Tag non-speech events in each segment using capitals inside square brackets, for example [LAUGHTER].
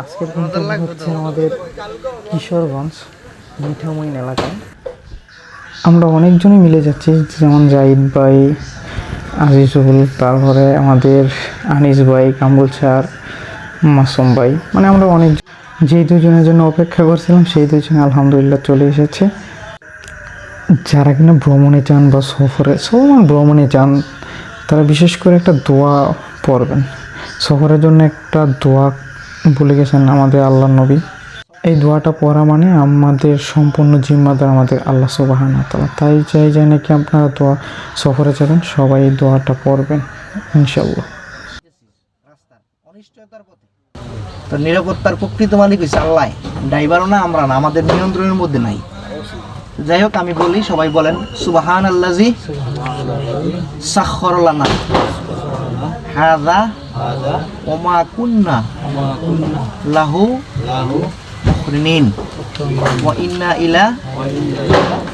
আজকের হচ্ছে আমাদের কিশোরগঞ্জ মিঠামইন এলাকায় আমরা অনেকজনই মিলে যাচ্ছি যেমন জাহিদ ভাই আজিজুল তারপরে আমাদের আনিস ভাই কামরুল স্যার মাসুম ভাই। মানে আমরা অনেক যেই দুজনের জন্য অপেক্ষা করছিলাম সেই দুজন আলহামদুলিল্লাহ চলে এসেছে। যারা কিনা ভ্রমণে যান বা সফরে সমান ভ্রমণে যান তারা বিশেষ করে একটা দোয়া পড়বেন। সফরের জন্য একটা দোয়া বলে গেছেন আমাদের আল্লাহ নবী। এই দোয়াটা পড়া মানে আমাদের সম্পূর্ণ জিম্মাদার আমাদের আল্লাহ সুবাহান তালা তাই চাই যাই নাকি আপনারা দোয়া সফরে যাবেন, সবাই এই দোয়াটা পড়বেন ইনশাল্লাহ তো নিরাপত্তার প্রকৃত মালিক হয়েছে আল্লাহ। ড্রাইভারও না, আমরা না, আমাদের নিয়ন্ত্রণের মধ্যে নাই। যাই হোক, আমি বলি, সবাই বলেন সুবাহান আল্লাজি সাক্ষরলানা হাদা ওমা কুন্না লাহু মুখরিনিন ওয়া ইন্না ইলা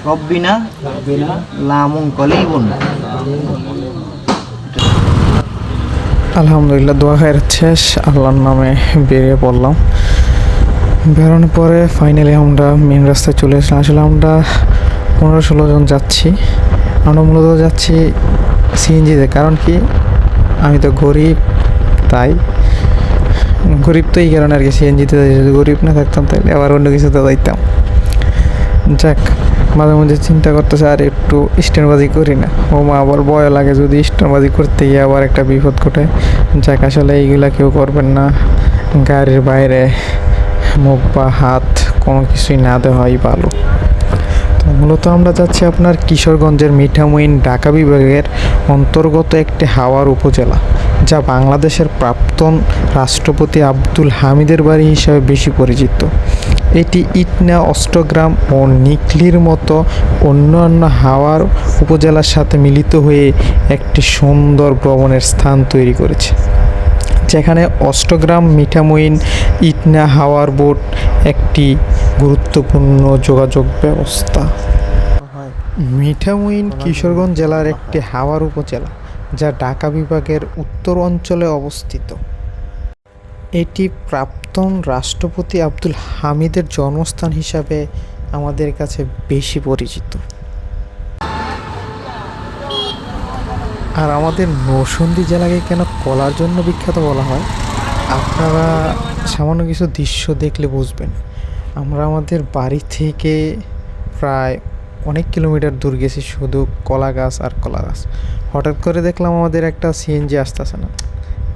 রব্বিনা লামুন কলিবুন। আলহামদুলিল্লাহ দোয়া খায়ের শেষ আল্লাহর নামে বেরিয়ে পড়লাম। বেরোনোর পরে ফাইনালি আমরা মেন রাস্তায় চলে আসলাম। আসলে আমরা পনেরো ষোলো জন যাচ্ছি। আমরা মূলত যাচ্ছি সিএনজিতে কারণ কি? আমি তো গরিব তাই? গরিব তো এই কারণে আর কি সিএনজিতে যদি গরিব না থাকতাম তাহলে আবার অন্য কিছুতে যাইতাম। যাক, মাঝে মধ্যে চিন্তা করতেছে আর একটু স্ট্যান্ডবাজি করি না। ও মা আবার ভয় লাগে যদি স্ট্যান্ডবাজি করতে গিয়ে আবার একটা বিপদ ঘটে যাক, আসলে এইগুলা কেউ করবেন না। গাড়ির বাইরে মুখ বা হাত কোনো কিছুই না দেওয়াই ভালো। তো মূলত আমরা যাচ্ছি আপনার কিশোরগঞ্জের মিঠামইন ঢাকা বিভাগের অন্তর্গত একটি হাওয়ার উপজেলা। যা বাংলাদেশের প্রাক্তন রাষ্ট্রপতি আব্দুল হামিদের বাড়ি হিসাবে বেশি পরিচিত। এটি ইটনা অষ্টগ্রাম ও নিকলির মতো অন্যান্য হাওয়ার উপজেলার সাথে মিলিত হয়ে একটি সুন্দর ভ্রমণের স্থান তৈরি করেছে যেখানে অষ্টগ্রাম মিঠামইন ইটনা হাওয়ার বোট একটি গুরুত্বপূর্ণ যোগাযোগ ব্যবস্থা। মিঠামইন কিশোরগঞ্জ জেলার একটি হাওয়ার উপজেলা। যা ঢাকা বিভাগের উত্তর অঞ্চলে অবস্থিত। এটি প্রাক্তন রাষ্ট্রপতি আব্দুল হামিদের জন্মস্থান হিসাবে আমাদের কাছে বেশি পরিচিত। আর আমাদের নৌসন্দি জেলাকে কেন কলার জন্য বিখ্যাত বলা হয়? আপনারা সামান্য কিছু দৃশ্য দেখলে বুঝবেন। আমরা আমাদের বাড়ি থেকে প্রায় অনেক কিলোমিটার দূর গেছি শুধু কলা গাছ আর কলা গাছ। হঠাৎ করে দেখলাম আমাদের একটা সিএনজি আসতেছে না।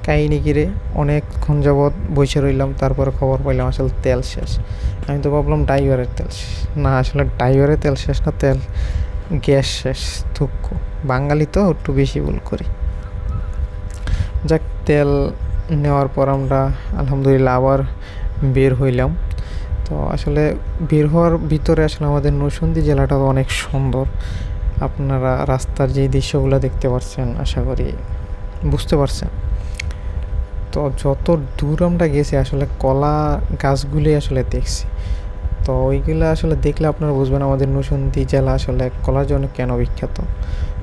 কাহিনি কিরে অনেকক্ষণ যাবৎ বসে রইলাম, তারপরে খবর পাইলাম আসলে তেল শেষ। আমি তো ভাবলাম ড্রাইভারের তেল শেষ। না, আসলে ড্রাইভারের তেল শেষ না, তেল গ্যাস শেষ, দুঃখ। বাঙালি তো একটু বেশি ভুল করি। যাক, তেল নেওয়ার পর আমরা আলহামদুলিল্লাহ আবার বের হইলাম। তো আসলে বের হওয়ার ভিতরে আসলে আমাদের নৌসন্দি জেলাটা অনেক সুন্দর। আপনারা রাস্তার যে দৃশ্যগুলো দেখতে পাচ্ছেন আশা করি বুঝতে পারছেন। তো যত দূর আমরা গেছি, আসলে কলা গাছগুলি আসলে দেখছি। তো ওইগুলো আসলে দেখলে আপনারা বুঝবেন আমাদের নৌসন্দি জেলা আসলে কলার জন্য কেন বিখ্যাত।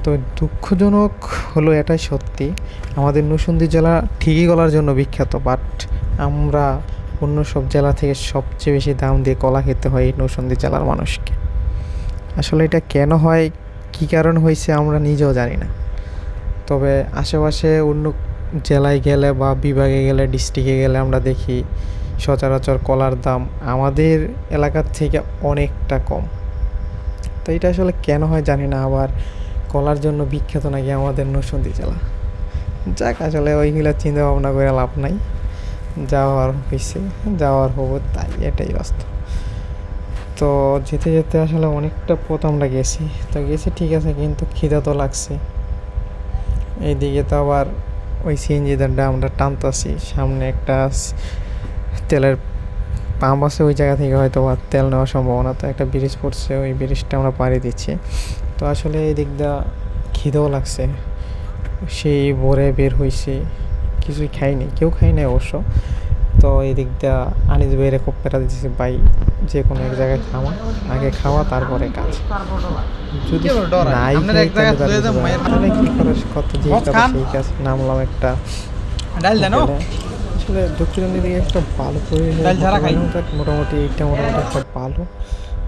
তো দুঃখজনক হলো এটাই সত্যি, আমাদের নৌসন্দি জেলা ঠিকই কলার জন্য বিখ্যাত বাট আমরা অন্য সব জেলা থেকে সবচেয়ে বেশি দাম দিয়ে কলা খেতে হয় এই নৌসন্দি জেলার মানুষকে। আসলে এটা কেন হয়, কী কারণ হয়েছে আমরা নিজেও জানি না। তবে আশেপাশে অন্য জেলায় গেলে বা বিভাগে গেলে ডিস্ট্রিক্টে গেলে আমরা দেখি সচরাচর কলার দাম আমাদের এলাকার থেকে অনেকটা কম। তো এটা আসলে কেন হয় জানি না, আবার কলার জন্য বিখ্যাত নাকি আমাদের নরসিংদী জেলা। যাক, আসলে ওইগুলো চিন্তা ভাবনা করে লাভ নাই। যাওয়ার হয়েছে যাওয়ার হব তাই এটাই বাস্তব। তো যেতে যেতে আসলে অনেকটা পথ আমরা গেছি। তো গেছি ঠিক আছে, কিন্তু খিদা তো লাগছে। এইদিকে তো আবার ওই সিএনজি সিএনজিদারটা আমরা টানতাছি, সামনে একটা তেলের পাম্প আছে ওই জায়গা থেকে হয়তো তেল নেওয়ার সম্ভাবনা। তো একটা ব্রিজ পড়ছে, ওই ব্রিজটা আমরা পাড়ি দিচ্ছি। তো আসলে এই দিক দিয়ে খিদেও লাগছে। সেই ভোরে বের হয়েছি কিছুই খাইনি কেউ খাই নাই অবশ্য। তো এই দিক দিয়ে আনিস বেড়ে খুব পেটা দিচ্ছি ভাই যে কোনো এক জায়গায় খাওয়া আগে খাওয়া তারপরে কাজ। যদি নাই তাহলে কি কত যে মদ সেই কাজ নামলাম একটা আসলে দক্ষিণের দিকে একটা ভালো। মোটামুটি এইটা মোটামুটি একটা ভালো।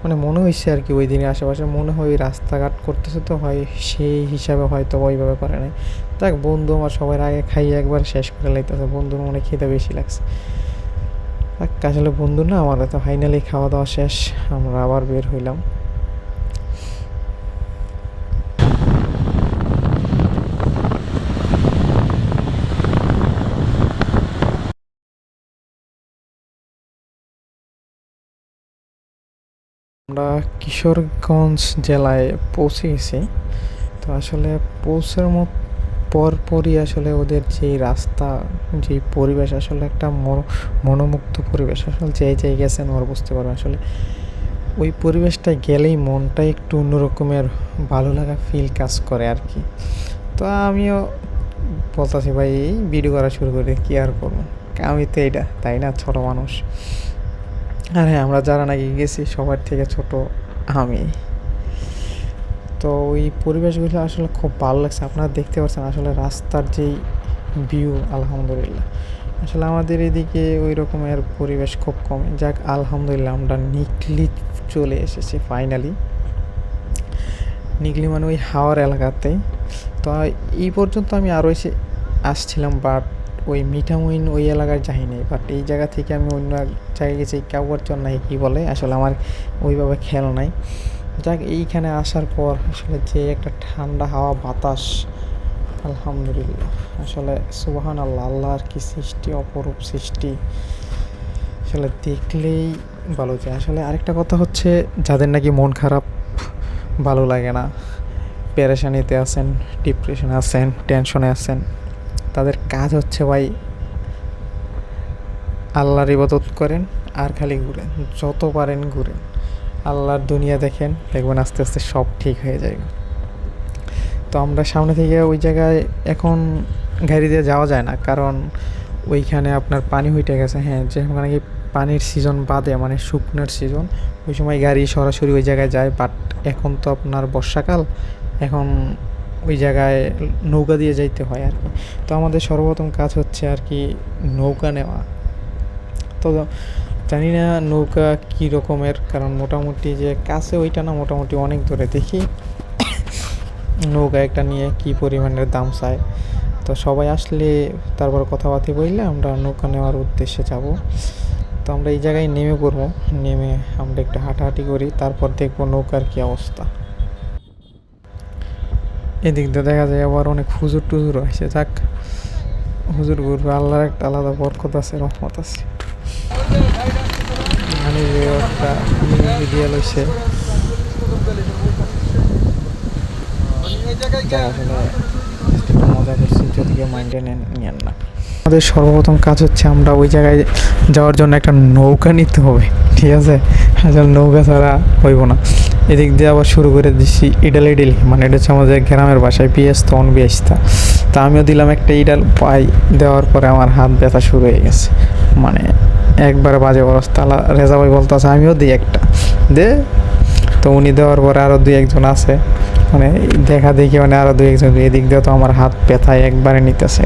মানে মনে হয়েছে আর কি ওই দিনের আশেপাশে, মনে হয় রাস্তাঘাট করতেছে তো, হয় সেই হিসাবে হয়তো ওইভাবে করে নাই। দেখ বন্ধু আমার সবার আগে খাইয়ে একবার শেষ করে লাইতেছে, বন্ধুর মনে খেতে বেশি লাগছে। আসলে বন্ধু না আমার তো ফাইনালি খাওয়া দাওয়া শেষ, আমরা আবার বের হইলাম। আমরা কিশোরগঞ্জ জেলায় পৌঁছে গেছি তো আসলে পৌঁছার মত, পরপরই আসলে ওদের যেই রাস্তা, যেই পরিবেশ, আসলে একটা মনো- মনোমুগ্ধ পরিবেশ। আসলে যে যে গেছেন ওরা বুঝতে পারবে আসলে ওই পরিবেশটা গেলেই মনটা একটু অন্যরকমের ভালো লাগা ফিল কাজ করে আর কি তো আমিও বলতেছি, ভাই, এই ভিডিও করা শুরু করে, কি আর করব? আমি তো এটা তাই না? ছোটো মানুষ। আর হ্যাঁ আমরা যারা নাকি গেছি, সবার থেকে ছোট আমি। তো ওই পরিবেশগুলো আসলে খুব ভালো লাগছে। আপনারা দেখতে পাচ্ছেন আসলে রাস্তার যেই ভিউ আলহামদুলিল্লাহ। আসলে আমাদের এদিকে ওই রকমের পরিবেশ খুব কম। যাক, আলহামদুলিল্লাহ, আমরা নিকলি চলে এসেছি ফাইনালি নিকলি মানে ওই হাওয়ার এলাকাতে। তো এই পর্যন্ত আমি আরও এসে আসছিলাম বাট ওই মিঠামইন ওই এলাকায় যাইনি। বাট এই জায়গা থেকে আমি অন্য জায়গায় গেছি কাউয়ার নাই কী বলে? আসলে আমার ওইভাবে খেয়াল নাই। যাক, এইখানে আসার পর আসলে যে একটা ঠান্ডা হাওয়া, বাতাস, আলহামদুলিল্লাহ। আসলে সুবাহান আল্লাহ আল্লাহর কি সৃষ্টি, অপরূপ সৃষ্টি। আসলে দেখলেই ভালো যায়। আসলে আরেকটা কথা হচ্ছে, যাদের নাকি মন খারাপ, ভালো লাগে না। পেরেশানিতে আছেন ডিপ্রেশনে আছেন টেনশনে আছেন, তাদের কাজ হচ্ছে ভাই আল্লাহর ইবাদত করেন আর খালি ঘুরেন, যত পারেন ঘুরেন। আল্লাহর দুনিয়া দেখেন, দেখবেন আস্তে আস্তে সব ঠিক হয়ে যাবে তো আমরা সামনে থেকে ওই জায়গায় এখন গাড়ি দিয়ে যাওয়া যায় না, কারণ ওইখানে আপনার পানি হইতে গেছে। হ্যাঁ যেখানে কি পানির সিজন বাদে মানে শুকনোর সিজন ওই সময় গাড়ি সরাসরি ওই জায়গায় যায়। বাট এখন তো আপনার বর্ষাকাল, এখন ওই জায়গায় নৌকা দিয়ে যাইতে হয় আর কি। তো আমাদের সর্বপ্রথম কাজ হচ্ছে আর কি নৌকা নেওয়া। তো জানি না নৌকা কী রকমের, কারণ মোটামুটি যে কাছে ওইটা না মোটামুটি অনেক দূরে। দেখি নৌকা একটা নিয়ে কি পরিমাণের দাম চায়। তো সবাই আসলে তারপর কথাবার্তা বললে আমরা নৌকা নেওয়ার উদ্দেশ্যে যাব। তো আমরা এই জায়গায় নেমে পড়ব। নেমে আমরা একটু হাঁটাহাঁটি করি, তারপর দেখব নৌকার কি অবস্থা। এদিক দিয়ে দেখা যায় আবার অনেক হুজুর টুজুর আছে যাক, হুজুর ঘুরবে আল্লাহর একটা আলাদা বরকত আছে, রহমত আছে। মানে একটা নেন না। আমাদের সর্বপ্রথম কাজ হচ্ছে আমরা ওই জায়গায় যাওয়ার জন্য একটা নৌকা নিতে হবে, ঠিক আছে? আসলে নৌকা ছাড়া হইব না। এদিক দিয়ে আবার শুরু করে দিচ্ছি ইডাল ইডেল মানে এটা হচ্ছে আমাদের গ্রামের বাসায় পিএস তন বিএসতা তা আমিও দিলাম একটা ইডাল, পাই দেওয়ার পরে আমার হাত ব্যথা শুরু হয়ে গেছে। মানে একবারে বাজে অবস্থা রেজা ভাই বলতেছে, আমিও দিই একটা। দে। তো উনি দেওয়ার পরে আরও দুই একজন আছে। মানে দেখা দেখি মানে আরও দুই একজন। এদিক দিয়ে তো আমার হাত ব্যথায় একবারে নিতেছে।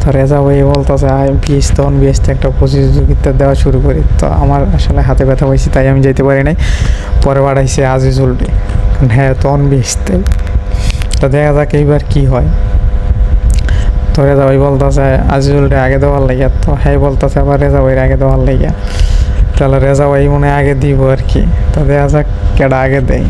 তো রেজা ভাই বলতেছে আমি বিএস তখন বিএসতে একটা প্রতিযোগিতা দেওয়া শুরু করি। তো আমার আসলে হাতে ব্যথা পাইছি, তাই আমি যেতে পারি নাই। পরে বাড়াইছে আজিজুল। হ্যাঁ তখন বিএসতে তো দেখা যাক এইবার কী হয়। তো রেজা ভাই বলতেছে আজিজুল রে আগে দেওয়ার লাগিয়া তো হ্যাঁ বলতেছে আবার রেজা ভাইয়ের আগে দেওয়ার লাগিয়া তাহলে রেজা ভাই মনে আগে দিব আর কি, তো দেখা যাক কেডা আগে দেয়।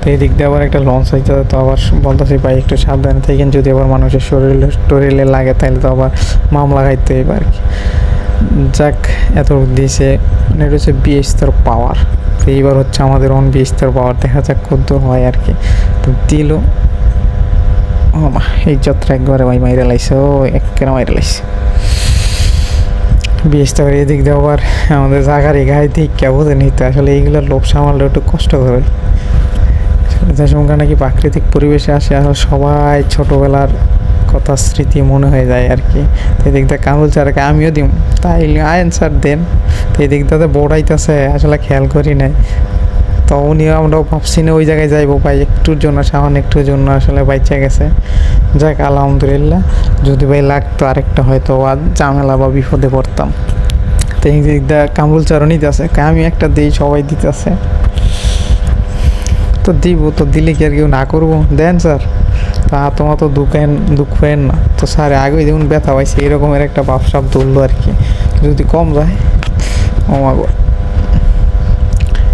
তো এই দিক দিয়ে আবার একটা লঞ্চ হইতে তো আবার বলতেছি, ভাই, একটু সাবধানে থাকেন, যদি আবার মানুষের শরীরে টরিলে লাগে, তাহলে তো আবার মামলা খাইতে হইবে আর কি। যাক, এত দিয়েছে মানে এটা হচ্ছে বিএস্তর পাওয়ার তো এইবার হচ্ছে আমাদের অন বিএস্তর পাওয়ার দেখা যাক কত হয় আর কি। তো দিল ও মা এই যাত্রা একবারে ভাই মাইরে লাইছে ও একেবারে মাইরে লাইছে। বিএস্তর এদিক দিয়ে আবার আমাদের জাগারি গায়ে দিক কে বোঝে নিতে। আসলে এইগুলোর লোভ সামালটা একটু কষ্ট করে। যে সময় নাকি প্রাকৃতিক পরিবেশে আসে, আসলে সবাই ছোটোবেলার কথা স্মৃতি মনে হয়ে যায় আর কি। এদিক দিয়ে কামুল চারকে আমিও দিম। তাই আয়েন স্যার দেন। তো এদিক দিয়ে বড়াইতেছে আসলে খেয়াল করি নাই। তো উনি আমরাও ভাবছি না ওই জায়গায় যাইবো। ভাই একটুর জন্য সামান্য একটুর জন্য আসলে বাইচা গেছে। যাক, আলহামদুলিল্লাহ। যদি ভাই লাগতো আরেকটা হয়তো ঝামেলা বা বিপদে পড়তাম। তো দা কামরুল চারও নিতেছে আমি একটা দিই, সবাই দিতেছে। তো দিব, তো দিলে কি আর কেউ না করব? দেন স্যার। তা তোমার তো দুঃখেন দুঃখ পেন না। তো স্যার আগে যেমন ব্যথা পাইছে, এরকমের একটা বাপসাপ ধরলো আর কি। যদি কম যায়, ও।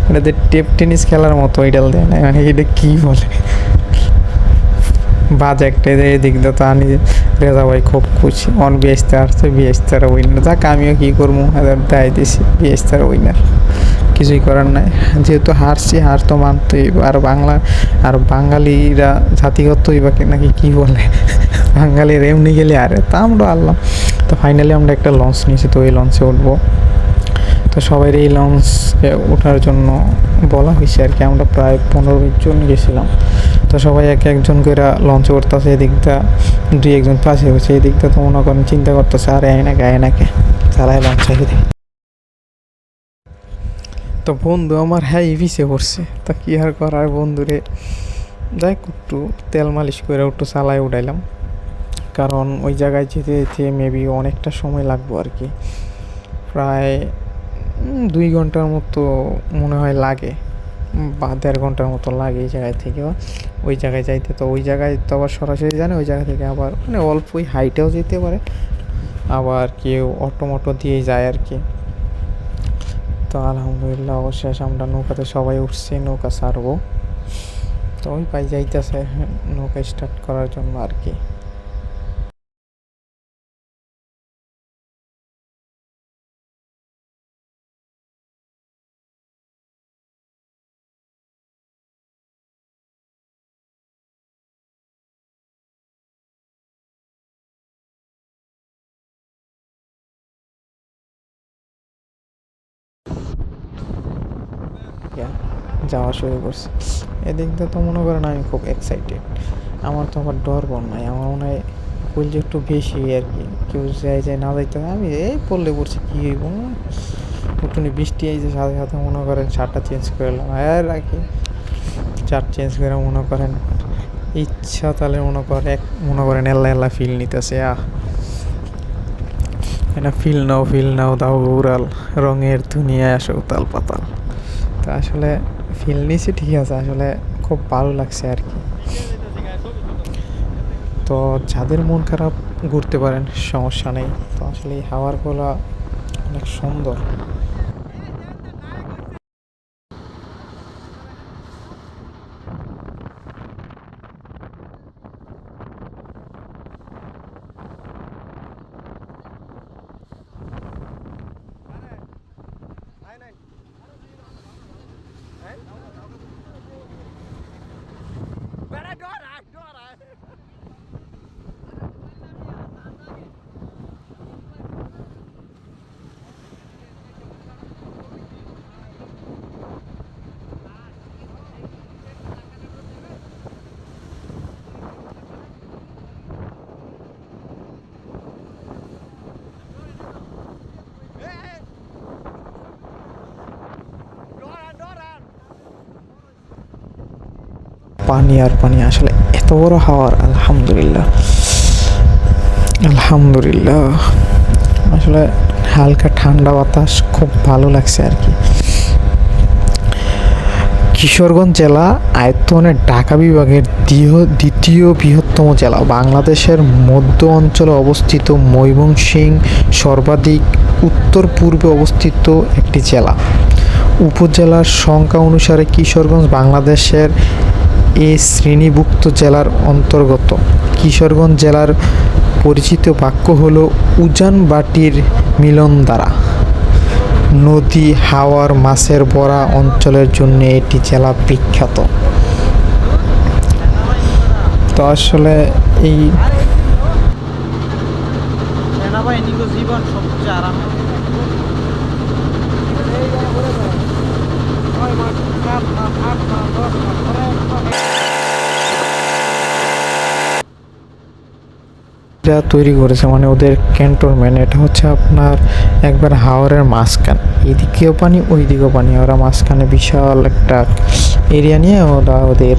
এটাতে টেপ টেনিস খেলার মতো এটাল দেয় না। মানে এটা কি বলে? বাজ একটা এদিক দিয়ে তো আনি রেজা ভাই খুব খুশি। অন বিএসতে আসছে বিএসতার উইনার যাক, আমিও কী করব? দেয় দিছি বিএসতার উইনার কিছুই করার নাই। যেহেতু হারছি, হার তো মানতেই। আর বাংলা, আর বাঙালিরা জাতিগতই বা নাকি কি বলে? [LAUGHS] বাঙালির এমনি গেলে আরে তা আমরা আনলাম তো ফাইনালি আমরা একটা লঞ্চ নিয়েছি, তো ওই লঞ্চে উঠবো। তো সবাই এই লঞ্চে ওঠার জন্য বলা হয়েছে আর কি। আমরা প্রায় পনেরো বিশ জন গেছিলাম। তো সবাই এক একজন করে লঞ্চে উঠতেছে এদিকটা দুই একজন পাশে হয়েছে এদিকটা তো মনে করেন চিন্তা করতেছে, আরে আয়নাকে আয়নাকে চালায় লঞ্চ চালিয়ে দেয় তো বন্ধু, আমার হ্যাঁ পিছিয়ে পড়ছে। তা কী আর করার বন্ধুরে? যাই একটু তেল মালিশ করে একটু চালায় উঠাইলাম। কারণ ওই জায়গায় যেতে যেতে মেবি অনেকটা সময় লাগবো আর কি। প্রায় দুই ঘণ্টার মতো মনে হয় লাগে। বা দেড় ঘণ্টার মতো লাগে এই জায়গায় থেকে ওই জায়গায় যাইতে তো, ওই জায়গায় তো আবার সরাসরি জানে, ওই জায়গা থেকে আবার মানে অল্পই হাইটেও যেতে পারে। আবার কেউ অটো মটো দিয়ে যায় আর কি। তো আলহামদুলিল্লাহ অবশেষ আমরা নৌকাতে সবাই উঠছি, নৌকা ছাড়বো। তো ওই পাই যাইতেছে, নৌকা স্টার্ট করার জন্য আর কি। যাওয়া শুরু করছে এদিক দিয়ে তো মনে করেন আমি খুব এক্সাইটেড আমার তো আবার ডর বন নাই। আমার মনে হয় যে একটু বেশি আর কি। কেউ যায় যায় না যাইতে হয়। আমি এই পড়লে পড়ছি, কী হইব? একটুনি বৃষ্টি আইছে, সাথে সাথে মনে করেন শার্টটা চেঞ্জ করে এলাম। আর রাখি। শার্ট চেঞ্জ করে মনে করেন ইচ্ছা তাহলে মনে করে এক মনে করেন এল্লা এল্লা ফিল নিতেছে। আহ! এটা ফিল নাও ফিল নাও, দাও, উড়াল। রঙের দুনিয়ায় আসো উতাল পাতাল। তা আসলে ফিল নিয়েছি ঠিক আছে। আসলে খুব ভালো লাগছে আর কি। তো যাদের মন খারাপ, ঘুরতে পারেন, সমস্যা নেই। তো আসলে এই হাওয়ার গোলা অনেক সুন্দর। পানি আর পানি আসলে এত বড় হাওয়ার, আলহামদুলিল্লাহ। আলহামদুলিল্লাহ। আসলে হালকা ঠান্ডা বাতাস খুব ভালো লাগছে আর কি। কিশোরগঞ্জ জেলা আয়তনে ঢাকা বিভাগের দ্বিতীয় বৃহত্তম জেলা। বাংলাদেশের মধ্য অঞ্চলে অবস্থিত ময়মনসিংহ সর্বাধিক উত্তর পূর্বে অবস্থিত একটি জেলা। উপজেলার সংখ্যা অনুসারে কিশোরগঞ্জ বাংলাদেশের এ শ্রেণীভুক্ত জেলার অন্তর্গত। কিশোরগঞ্জ জেলার পরিচিত বাক্য হল উজান বাটির মিলন দ্বারা। নদী হাওয়ার মাছের বড়া অঞ্চলের জন্য এটি জেলা বিখ্যাত। তো আসলে এই সেনাবাহিনী জীবন সবচেয়ে আরামে। যা তৈরি করেছে মানে ওদের ক্যান্টনমেন্ট এটা হচ্ছে আপনার একবার হাওরের মাঝখান। এদিকেও পানি ওই দিকেও পানি। ওরা মাঝখানে বিশাল একটা এরিয়া নিয়ে ওরা ওদের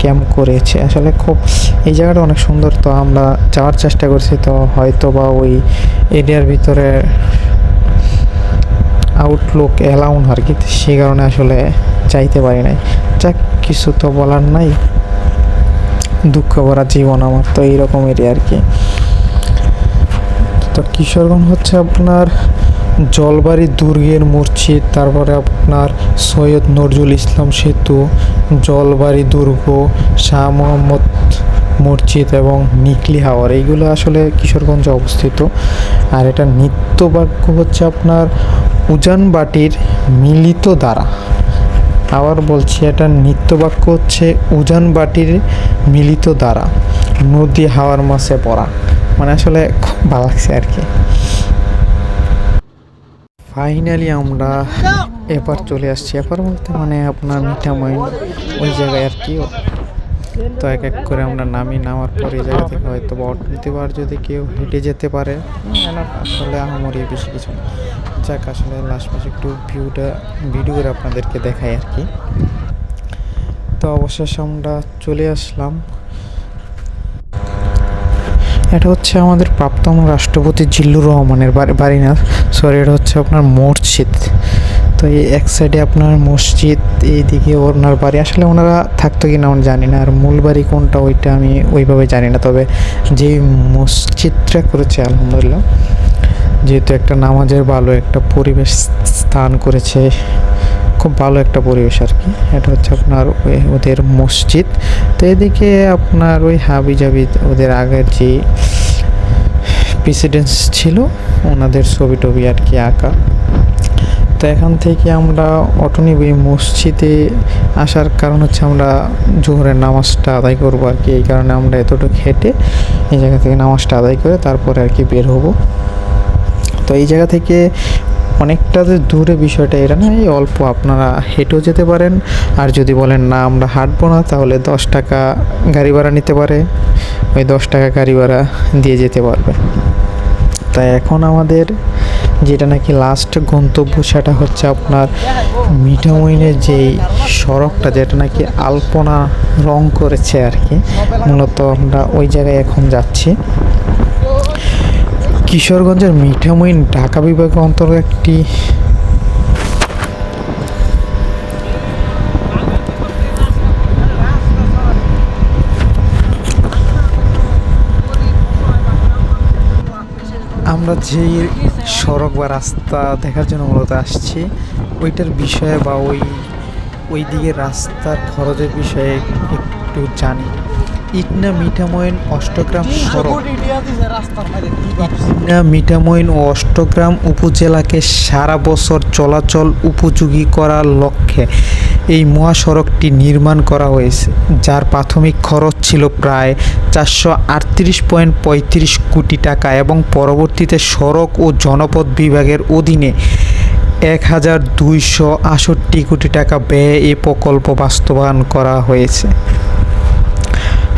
ক্যাম্প করেছে। আসলে খুব, এই জায়গাটা অনেক সুন্দর। তো আমরা যাওয়ার চেষ্টা করছি, তো হয়তো বা ওই এরিয়ার ভিতরে আউটলুক অ্যালাউন আর কি। সেই কারণে আসলে যাইতে পারি নাই। যাক, কিছু তো বলার নাই। দুঃখ ভরা জীবন আমার, তো এইরকম এরিয়া আর কি। তো কিশোরগঞ্জ হচ্ছে আপনার জলবাড়ি, দুর্গের মসজিদ, তারপরে আপনার সৈয়দ নজরুল ইসলাম সেতু, জলবাড়ি, দুর্গ, শাহ মোহাম্মদ মসজিদ এবং নিকলি হাওয়ার এইগুলো আসলে কিশোরগঞ্জে অবস্থিত। আর এটা নিত্যবাক্য হচ্ছে আপনার উজানবাটির মিলিত দ্বারা। আবার বলছি, এটা নিত্যবাক্য হচ্ছে উজানবাটির মিলিত দ্বারা, নদী হাওয়ার মাসে পড়া মানে আসলে খুব ভালো লাগছে আর কি। ফাইনালি আমরা এবার চলে আসছি। এবার বলতে মানে আপনার মিঠামইন ওই জায়গায় আর কি। তো এক এক করে আমরা নামি, নামার পর এই জায়গা থেকে হয়তো বা অটো নিতে পার, যদি কেউ হেঁটে যেতে পারে। আসলে আহামরি বেশি কিছু। যাক, আসলে লাস্ট মাসে একটু ভিউটা ভিডিও করে আপনাদেরকে দেখাই আর কি। তো অবশেষে আমরা চলে আসলাম। এটা হচ্ছে আমাদের প্রাপ্তম রাষ্ট্রপতি জিল্লুর রহমানের বাড়ি না সরি এটা হচ্ছে আপনার মসজিদ। তো এই এক সাইডে আপনার মসজিদ, এইদিকে ওনার বাড়ি, আসলে ওনারা থাকতো কি না জানি না, আর মূল বাড়ি কোনটা ওইটা আমি ওইভাবে জানি না, তবে যে মসজিদটা করেছে, আলহামদুলিল্লাহ। যেহেতু একটা নামাজের ভালো একটা পরিবেশ স্থান করেছে, খুব ভালো একটা পরিবেশ আর কি। এটা হচ্ছে আপনার ওদের মসজিদ। তো এদিকে আপনার ওই হাবি জাবি ওদের আগের যে প্রেসিডেন্স ছিল, ওনাদের ছবি টবি আর কি আঁকা। তো এখান থেকে আমরা অটো নিব মসজিদে আসার কারণ হচ্ছে আমরা জোহরের নামাজটা আদায় করব আর কি। এই কারণে আমরা এতটুকু হেঁটে এই জায়গা থেকে নামাজটা আদায় করে তারপরে আর কি বের হব। তো এই জায়গা থেকে অনেকটা যে দূরে বিষয়টা এটা না, এই অল্প আপনারা হেঁটেও যেতে পারেন। আর যদি বলেন, না, আমরা হাঁটবো না, তাহলে দশ টাকা গাড়ি ভাড়া নিতে পারে। ওই দশ টাকা গাড়ি ভাড়া দিয়ে যেতে পারবে। তাই এখন আমাদের যেটা নাকি লাস্ট গন্তব্য সেটা হচ্ছে আপনার মিঠামইনের যেই সড়কটা, যেটা নাকি আলপনা রং করেছে আর কি। মূলত আমরা ওই জায়গায় এখন যাচ্ছি। কিশোরগঞ্জের মিঠামইন ঢাকা বিভাগের অন্তর্গত একটি আমরা যেই সড়ক বা রাস্তা দেখার জন্য মূলত আসছি, ওইটার বিষয়ে বা ওই ওই দিকে রাস্তার খরচের বিষয়ে একটু জানি। ইটনা মিঠামইন অষ্টগ্রাম সড়ক। ইটনা মিঠামইন ও অষ্টগ্রাম উপজেলাকে সারা বছর চলাচল উপযোগী করার লক্ষ্যে এই মহাসড়কটি নির্মাণ করা হয়েছে যার প্রাথমিক খরচ ছিল প্রায় চারশো আটত্রিশ পয়েন্ট পঁয়ত্রিশ কোটি টাকা এবং পরবর্তীতে সড়ক ও জনপদ বিভাগের অধীনে এক হাজার দুইশো আষট্টি কোটি টাকা ব্যয়ে এই প্রকল্প বাস্তবায়ন করা হয়েছে।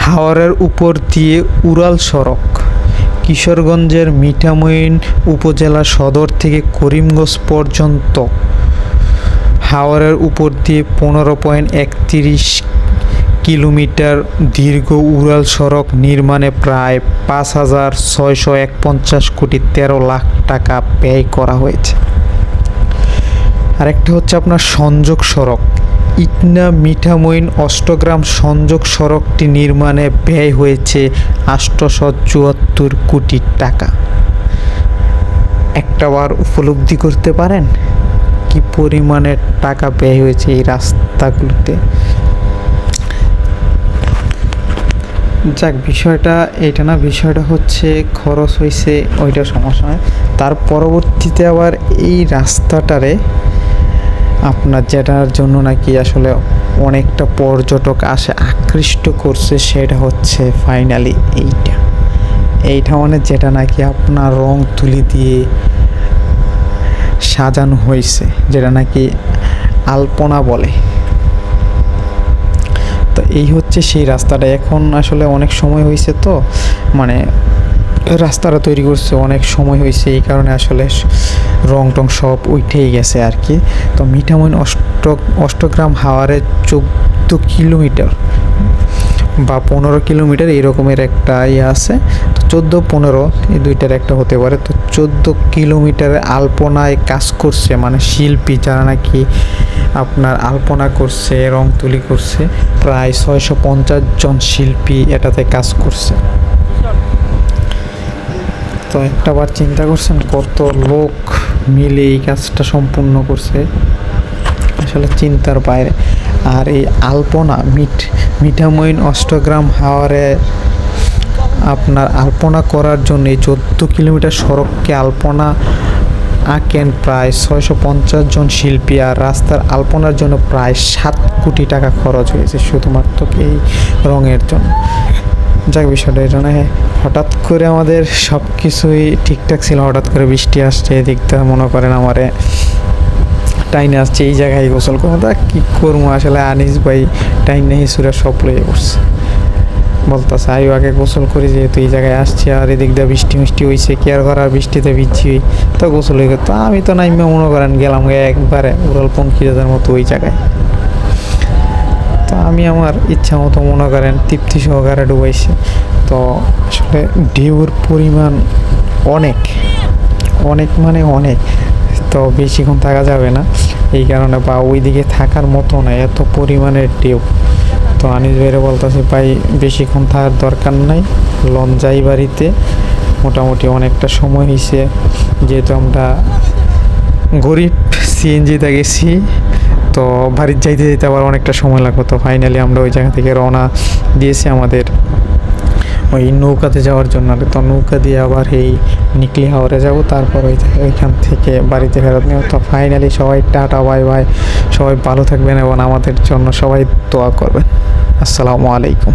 হাওরের উপর দিয়ে উড়াল সড়ক। কিশোরগঞ্জের মিঠামইন উপজেলা সদর থেকে করিমগঞ্জ পর্যন্ত। হাওরের উপর দিয়ে পনেরো পয়েন্ট একত্রিশ কিলোমিটার দীর্ঘ উড়াল সড়ক নির্মাণে প্রায় পাঁচ হাজার ছয়শো একপঞ্চাশ কোটি তেরো লাখ টাকা ব্যয় করা হয়েছে। আরেকটা হচ্ছে আপনার সংযোগ সড়ক। ইটনা মিঠামইন অষ্টগ্রাম সংযোগ সড়কটি নির্মাণে ব্যয় হয়েছে আষ্টশো চুয়াত্তর কোটি টাকা। একটাবার উপলব্ধি করতে পারেন? কি পরিমাণের টাকা ব্যয় হয়েছে এই রাস্তাগুলোতে? যাক, বিষয়টা এটা না, বিষয়টা হচ্ছে খরচ হয়েছে ওইটা সমস্যা নয়। তার পরবর্তীতে আবার এই রাস্তাটারে আপনার যেটার জন্য নাকি আসলে অনেকটা পর্যটক আসে, আকৃষ্ট করছে সেটা হচ্ছে ফাইনালি এইটা। এইটা মানে যেটা নাকি আপনার রং তুলি দিয়ে সাজানো হয়েছে, যেটা নাকি আলপনা বলে। তো এই হচ্ছে সেই রাস্তাটা। এখন আসলে অনেক সময় হয়েছে তো মানে রাস্তাটা তৈরি করছে, অনেক সময় হয়েছে, এই কারণে আসলে রং টং সব উঠেই গেছে আর কি তো মিঠামইন অষ্ট, অষ্টগ্রাম হাওয়ারে চোদ্দ কিলোমিটার বা পনেরো কিলোমিটার এরকমের একটা ইয়ে আছে। তো চোদ্দ, পনেরো এই দুইটার একটা হতে পারে। তো চোদ্দ কিলোমিটারে আলপনায় কাজ করছে মানে শিল্পী যারা নাকি আপনার আলপনা করছে, রং তুলি করছে, প্রায় ছয়শো পঞ্চাশ জন শিল্পী এটাতে কাজ করছে। তো একটা বার চিন্তা করছেন, কত লোক মিলে এই কাজটা সম্পূর্ণ করছে? আসলে চিন্তার বাইরে। আর এই আলপনা, মিঠ মিঠামইন অষ্টগ্রাম হাওয়ারে আপনার আলপনা করার জন্য এই চোদ্দ কিলোমিটার সড়ককে আলপনা আঁকেন প্রায় ছয়শো পঞ্চাশ জন শিল্পী আর রাস্তার আলপনার জন্য প্রায় সাত কোটি টাকা খরচ হয়েছে শুধুমাত্র এই রঙের জন্য। যাক বিষয়টা এটা না হঠাৎ করে আমাদের সব কিছুই ঠিকঠাক ছিল, হঠাৎ করে বৃষ্টি আসছে এদিকটা মনে করেন আমারে টাইনে আসছে, এই জায়গায় গোসল করব তা কী করব? আসলে আনিস ভাই টাইম নেই সুরে সব লয়ে পড়ছে। বলতেছে, আয়ু, আগে গোসল করি, যেহেতু এই জায়গায় আসছি, আর এদিক দিয়ে বৃষ্টি মিষ্টি হয়েছে আর করার? বৃষ্টিতে ভিজছি তো গোসল হয়ে তো আমি তো নাইমে মনে করেন গেলাম একবারে উড়াল পঙ্কিরাদের মতো ওই জায়গায়। তো আমি আমার ইচ্ছা মতো মনে করেন তৃপ্তি সহকারে ডুবাইছি। তো আসলে ঢেউর পরিমাণ অনেক অনেক মানে অনেক। তো বেশিক্ষণ থাকা যাবে না। এই কারণে বা ওইদিকে থাকার মতো না, এত পরিমাণের ঢেউ। তো আনিস ভাইরে বলতেছে, ভাই বেশিক্ষণ থাকার দরকার নাই। লন যাই বাড়িতে। মোটামুটি অনেকটা সময় হয়েছে যেহেতু আমরা গরিব সিএনজিতে গেছি তো বাড়ির যাইতে যেতে আবার অনেকটা সময় লাগবে। তো ফাইনালি আমরা ওই জায়গা থেকে রওনা দিয়েছি আমাদের ওই নৌকাতে যাওয়ার জন্য। তো নৌকা দিয়ে আবার এই নিকলি হাওরে যাব। তারপর ওই ওইখান থেকে বাড়িতে ফেরত নেব। তো ফাইনালি সবাই টাটা বাই বাই সবাই ভালো থাকবেন এবং আমাদের জন্য সবাই দোয়া করবেন। আসসালামু আলাইকুম।